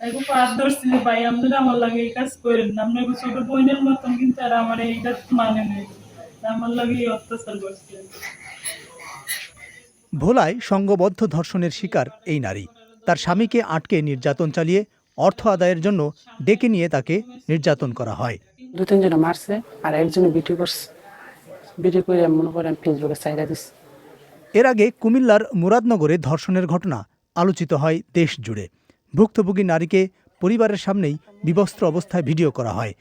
এগো ভাই আপনারা আমার লাগে এই কাজ করেন না। আপনার ছোট বোনের মতন কিন্তু আর আমার এইটা মানে নেই। আমার লাগে এই অত্যাচার করছে। ভোলায় সংঘবদ্ধ ধর্ষণের শিকার এই নারী। তার স্বামীকে আটকে নির্যাতন চালিয়ে অর্থ আদায়ের জন্য ডেকে নিয়ে তাকে নির্যাতন করা হয়। দু তিনজনে মারছে আর একজনে ভিডিও করছে। ভিডিও করে মনে করেন ফেসবুকে চাইরা দিচ্ছে এর আগে কুমিল্লার মুরাদনগরে ধর্ষণের ঘটনা আলোচিত হয় দেশ জুড়ে ভুক্তভোগী নারীকে পরিবারের সামনেই বিবস্ত্র অবস্থায় ভিডিও করা হয়,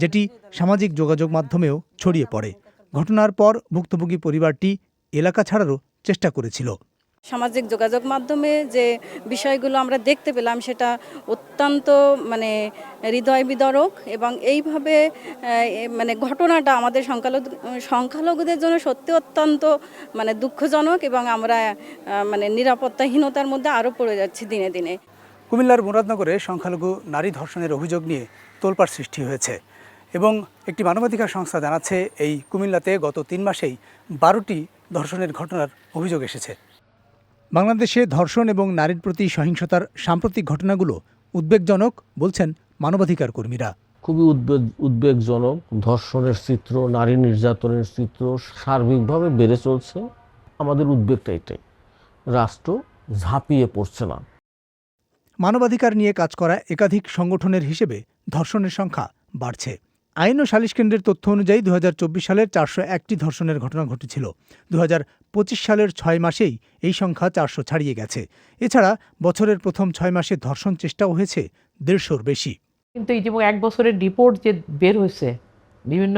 যেটি সামাজিক যোগাযোগ মাধ্যমেও ছড়িয়ে পড়ে। ঘটনার পর ভুক্তভোগী পরিবারটি এলাকা ছাড়ারও চেষ্টা করেছিল। সামাজিক যোগাযোগ মাধ্যমে যে বিষয়গুলো আমরা দেখতে পেলাম, সেটা অত্যন্ত মানে হৃদয় বিদরক এবং এইভাবে মানে ঘটনাটা আমাদের সংখ্যালঘু, সংখ্যালঘুদের জন্য সত্যি অত্যন্ত মানে দুঃখজনক এবং আমরা মানে নিরাপত্তাহীনতার মধ্যে আরও পড়ে যাচ্ছি দিনে দিনে। কুমিল্লার মুরাদনগরে সংখ্যালঘু নারী ধর্ষণের অভিযোগ নিয়ে তোলপাড় সৃষ্টি হয়েছে এবং একটি মানবাধিকার সংস্থা জানাচ্ছে এই কুমিল্লাতে গত তিন মাসেই বারোটি ধর্ষণের ঘটনার অভিযোগ এসেছে। বাংলাদেশে ধর্ষণ এবং নারীর প্রতি সহিংসতার সাম্প্রতিক ঘটনাগুলো উদ্বেগজনক বলছেন মানবাধিকার কর্মীরা। খুবই উদ্বেগ, উদ্বেগজনক। ধর্ষণের চিত্র, নারী নির্যাতনের চিত্র সার্বিকভাবে বেড়ে চলছে। আমাদের উদ্বেগটা এটাই। রাষ্ট্র ঝাঁপিয়ে পড়ছে না। মানবাধিকার নিয়ে কাজ করা একাধিক সংগঠনের হিসেবে ধর্ষণের সংখ্যা বাড়ছে। আইন ও সালিশ কেন্দ্রের তথ্য অনুযায়ী দু সালের চারশো একটি ধর্ষণের ঘটনা ঘটেছিল। দু পঁচিশ সালের ছয় মাসেই এই সংখ্যা চারশো ছাড়িয়ে গেছে। এছাড়া বছরের প্রথম ছয় মাসে ধর্ষণ চেষ্টাও হয়েছে দেড়শোর বেশি। কিন্তু এই যে এক বছরের রিপোর্ট যে বের হয়েছে, বিভিন্ন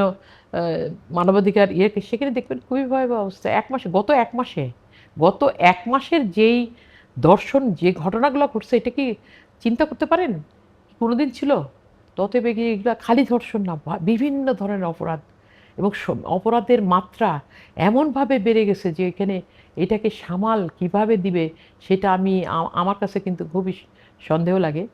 মানবাধিকার ইয়ে সেখানে দেখবেন খুবই ভয়াবহ অবস্থা। এক মাসে, গত এক মাসে, গত এক মাসের যেই দর্শন যে ঘটনাগুলো ঘটছে, এটা কি চিন্তা করতে পারেন? কোনোদিন ছিল? তত বেগে এগুলো খালি ধর্ষণ না বিভিন্ন ধরনের অপরাধ। এবং অপরাধের মাত্রা এমনভাবে বেড়ে গেছে যে এখানে এটাকে সামাল কীভাবে দিবে, সেটা আমি আমার কাছে কিন্তু খুবই সন্দেহ লাগে।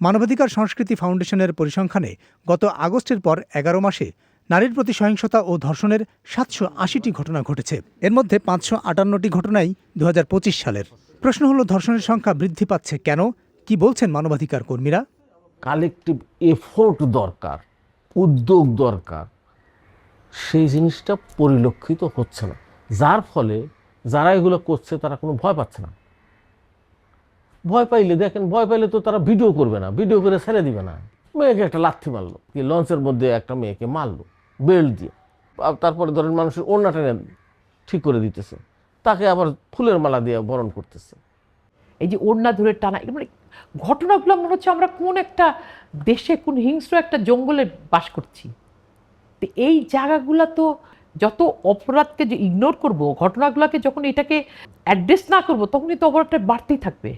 মানবাধিকার সংস্কৃতি ফাউন্ডেশনের পরিসংখ্যানে গত আগস্টের পর এগারো মাসে নারীর প্রতি সহিংসতা ও ধর্ষণের সাতশো আশিটি ঘটনা ঘটেছে। এর মধ্যে পাঁচশো আটান্নটি ঘটনাই দু হাজার পঁচিশ সালের। প্রশ্ন হলো, ধর্ষণের সংখ্যা বৃদ্ধি পাচ্ছে কেন? কি বলছেন মানবাধিকার কর্মীরা? কালেকটিভ এফোর্ট দরকার, উদ্যোগ দরকার। সেই জিনিসটা পরিলক্ষিত হচ্ছে না। যার ফলে যারা এগুলো করছে, তারা কোনো ভয় পাচ্ছে না। ভয় পাইলে দেখেন, ভয় পাইলে তো তারা ভিডিও করবে না, ভিডিও করে ছেড়ে দিবে না। মেয়েকে একটা লাথি মারলো, কি লঞ্চের মধ্যে একটা মেয়েকে মারলো, বেল্ট দিয়ে। তারপরে ধরেন মানুষের ওড়না ঠিক করে দিতেছে। তাকে আবার ফুলের মালা দিয়ে বরণ করতেছে। এই যে ওড়না ধরে টানা মানে ঘটনাগুলো মনে হচ্ছে আমরা কোন একটা দেশে কোন হিংস্র একটা জঙ্গলে বাস করছি। তো এই জায়গাগুলো তো যত অপরাধকে যে ইগনোর করব ঘটনাগুলোকে যখন এটাকে অ্যাড্রেস না করব তখনই তো অপরাধটা বাড়তেই থাকবে।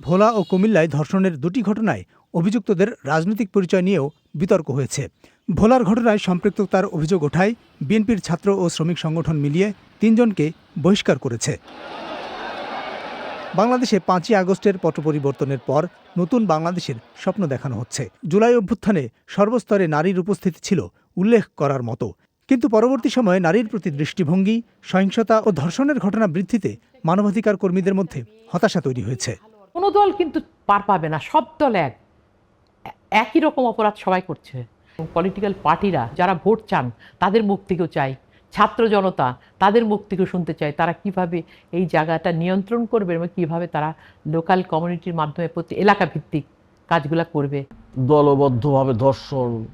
ভোলা ও কুমিল্লায় ধর্ষণের দুটি ঘটনায় অভিযুক্তদের রাজনৈতিক পরিচয় নিয়েও বিতর্ক হয়েছে। ভোলার ঘটনায় সম্পৃক্ততার অভিযোগ ওঠায় বিএনপির ছাত্র ও শ্রমিক সংগঠন মিলিয়ে তিনজনকে বহিষ্কার করেছে। বাংলাদেশে পাঁচই আগস্টের পট পরিবর্তনের পর নতুন বাংলাদেশের স্বপ্ন দেখানো হচ্ছে। জুলাই অভ্যুত্থানে সর্বস্তরে নারীর উপস্থিতি ছিল উল্লেখ করার মতো। কিন্তু পরবর্তী সময়ে নারীর প্রতি দৃষ্টিভঙ্গি, সহিংসতা ও ধর্ষণের ঘটনা বৃদ্ধিতে মানবাধিকার কর্মীদের মধ্যে হতাশা তৈরি হয়েছে। কোনো দল কিন্তু পার পাবে না, সব দল এক। একই রকম অপরাধ সবাই করছে। পলিটিক্যাল পার্টিরা যারা ভোট চান, তাদের মুখ থেকেও চাই ছাত্র জনতা তাদের মুখ থেকেও শুনতে চায়, তারা কীভাবে এই জায়গাটা নিয়ন্ত্রণ করবে এবং কীভাবে তারা লোকাল কমিউনিটির মাধ্যমে প্রতি এলাকা ভিত্তিক কাজগুলো করবে? দলবদ্ধভাবে ধর্ষণ,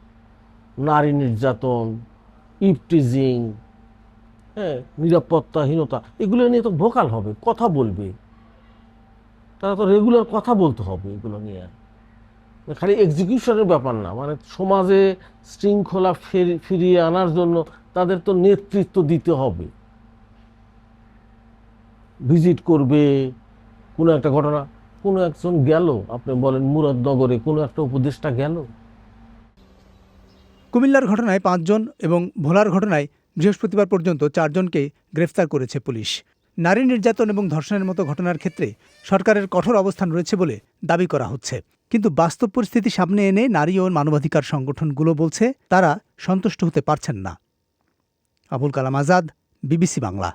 নারী নির্যাতন, ইপটিজিং হ্যাঁ নিরাপত্তাহীনতা, এগুলো নিয়ে তো ভোকাল হবে, কথা বলবে। তারা তো রেগুলার কথা বলতে হবে এগুলো নিয়ে। খালি এক্সিকিউশনের ব্যাপার না মানে সমাজে শৃঙ্খলা ফের- ফিরিয়ে আনার জন্য তাদের তো নেতৃত্ব দিতে হবে। ভিজিট করবে, কোনো একটা ঘটনা, কোনো একজন গেল, আপনি বলেন মুরাদনগরে কোনো একটা উপদেষ্টা গেল। কুমিল্লার ঘটনায় পাঁচজন এবং ভোলার ঘটনায় বৃহস্পতিবার পর্যন্ত চারজনকে গ্রেফতার করেছে পুলিশ। নারী নির্যাতন এবং ধর্ষণের মতো ঘটনার ক্ষেত্রে সরকারের কঠোর অবস্থান রয়েছে বলে দাবি করা হচ্ছে। কিন্তু বাস্তব পরিস্থিতি সামনে এনে নারী ও মানবাধিকার সংগঠনগুলো বলছে, তারা সন্তুষ্ট হতে পারছেন না। আবুল কালাম আজাদ বিবিসি বাংলা।